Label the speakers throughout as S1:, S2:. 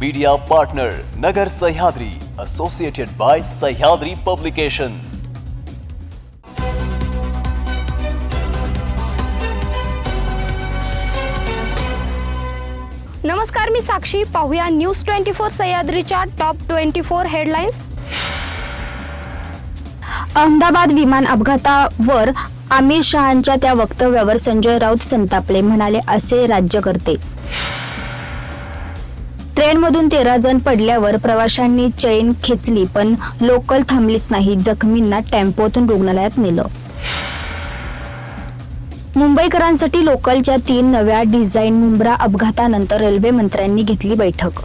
S1: Media partner Nagar Sahyadri associated by Sahyadri publication
S2: नमस्कार मी साक्षी. पाहूया न्यूज ट्वेंटी फोर सह्याद्रीच्या top twenty four headlines Ahmedabad विमान अपघातावर अमित शहांच्या त्या वक्तव्यावर संजय राऊत संतापले म्हणाले असे राज्यकर्ते. ट्रेनमधून तेरा जण पडल्यावर प्रवाशांनी चैन खेचली पण लोकल थांबलीच नाही. जखमींना टेम्पोतून रुग्णालयात नेलं. मुंबईकरांसाठी लोकलच्या तीन नव्या डिझाईन मुंब्रा अपघातानंतर रेल्वे मंत्र्यांनी घेतली बैठक.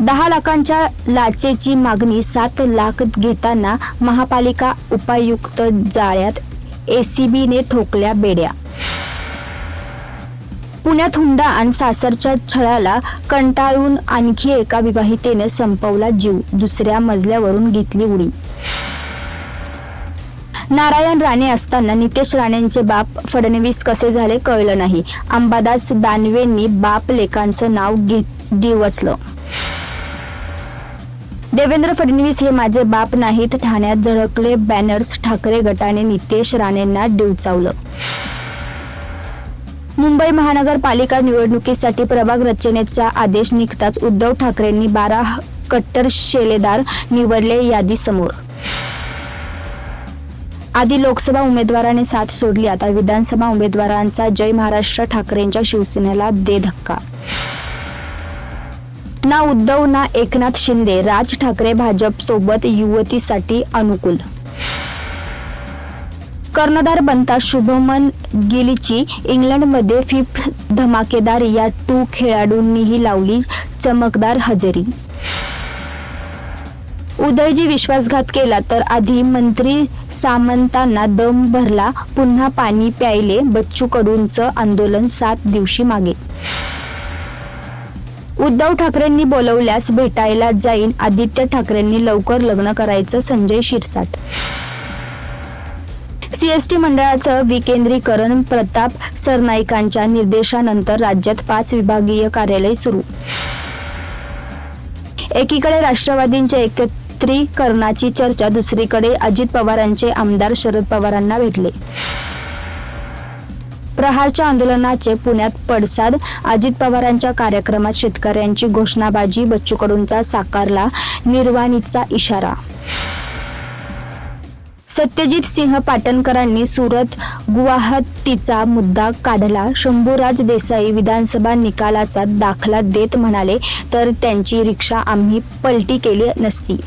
S2: दहा लाखांच्या लाचेची मागणी सात लाख घेताना महापालिका उपायुक्त जाळ्यात एसीबीने ठोकल्या बेड्या. पुण्यात हुंडा आणि सासरच्या छळाला कंटाळून आणखी एका विवाहितेने संपवला जीव दुसऱ्या मजल्यावरून घेतली उडी. नारायण राणे असताना नितेश राणेंचे बाप फडणवीस कसे झाले कळलं नाही. अंबादास दानवेंनी बाप लेखांचं नाव घेत डिवचलं. देवेंद्र फडणवीस हे माझे बाप नाहीत ठाण्यात झळकले बॅनर्स ठाकरे गटाने नितेश राणेंना डिवचावलं. मुंबई महानगरपालिका निवडणुकीसाठी प्रभाग रचनेचा आदेश निघताच उद्धव ठाकरेंनी बारा कट्टर शेलेदार निवडले यादी समोर आधी लोकसभा उमेदवाराने साथ सोडली आता विधानसभा उमेदवारांचा जय महाराष्ट्र ठाकरेंच्या शिवसेनेला दे धक्का. ना उद्धव ना एकनाथ शिंदे राज ठाकरे भाजप सोबत युवतीसाठी अनुकूल कर्णधार बनता शुभमन गिलची इंग्लंडमध्ये फिफ्थ धमाकेदार या टू खेळाडूंनीही लावली चमकदार हजेरी. उदयजी विश्वासघात केला तर आधी मंत्री सामंतांना दम भरला. पुन्हा पाणी प्यायले बच्चू कडूंचं आंदोलन सात दिवशी मागे. उद्धव ठाकरेंनी बोलवल्यास भेटायला जाईन आदित्य ठाकरेंनी लवकर लग्न करायचं संजय शिरसाट. सीएसटी मंडळाचं विकेंद्रीकरण प्रताप सरनाईकांच्या निर्देशानंतर राज्यात पाच विभागीय कार्यालय सुरू. एकीकडे राष्ट्रवादींच्या एकत्रीकरणाची चर्चा दुसरीकडे अजित पवारांचे आमदार शरद पवारांना भेटले. प्रहारच्या आंदोलनाचे पुण्यात पडसाद अजित पवारांच्या कार्यक्रमात शेतकऱ्यांची घोषणाबाजी बच्चू कडूंचा साकारला निर्वाणीचा इशारा. सत्यजित सिंह पाटणकरांनी सुरत गुवाहाटीचा मुद्दा काढला. शंभूराज देसाई विधानसभा निकालाचा दाखला देत म्हणाले तर त्यांची रिक्षा आम्ही पलटी केली नसती.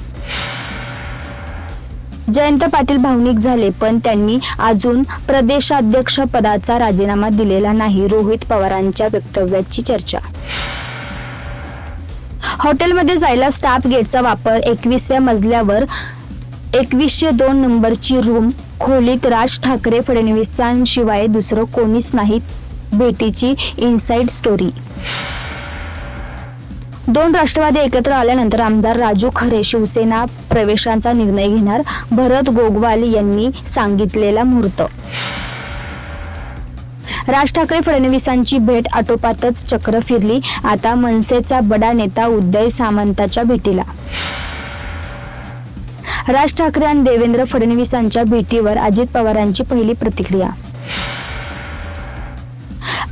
S2: जयंत पाटील भावनिक झाले पण त्यांनी अजून प्रदेशाध्यक्ष पदाचा राजीनामा दिलेला नाही रोहित पवारांच्या वक्तव्याची चर्चा. हॉटेलमध्ये जायला स्टाफ गेटचा वापर एकवीसव्या मजल्यावर एकवीसशे दोन नंबरची रूम खोलीत राज ठाकरे फडणवीसांशिवाय दुसरं कोणीच नाही. भेटीची इनसाइड स्टोरी दोन राष्ट्रवादी एकत्र आल्यानंतर आमदार राजू खरे शिवसेना प्रवेशांचा निर्णय घेणार भरत गोगवाल यांनी सांगितलेला मुहूर्त. राज ठाकरे फडणवीसांची भेट आटोपातच चक्र फिरली आता मनसेचा बडा नेता उदय सामंताच्या भेटीला. राज ठाकरे आणि देवेंद्र फडणवीसांच्या भेटीवर अजित पवारांची पहिली प्रतिक्रिया.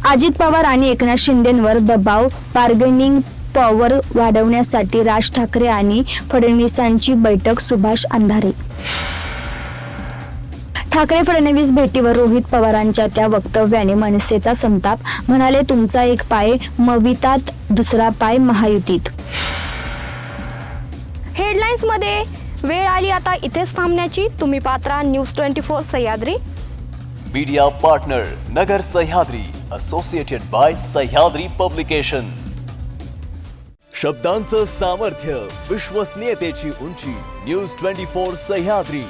S2: अजित पवार आणि एकनाथ शिंदेंवर दबाव बार्गेनिंग पॉवर वाढवण्यासाठी राज ठाकरे आणि फडणवीसांची बैठक सुभाष अंधारे. ठाकरे फडणवीस भेटीवर रोहित पवारांच्या त्या वक्तव्याने मनसेचा संताप म्हणाले तुमचा एक पाय मवितात दुसरा पाय महायुतीत. हेडलाईन्समध्ये वेळ आली आता इथेच थांबण्याची. तुम्ही Patra news twenty four Sahyadri.
S1: Media partner Nagar Sahyadri associated by Sahyadri publication शब्दांचं सामर्थ्य विश्वसनीयतेची उंची न्यूज ट्वेंटी फोर सह्याद्री.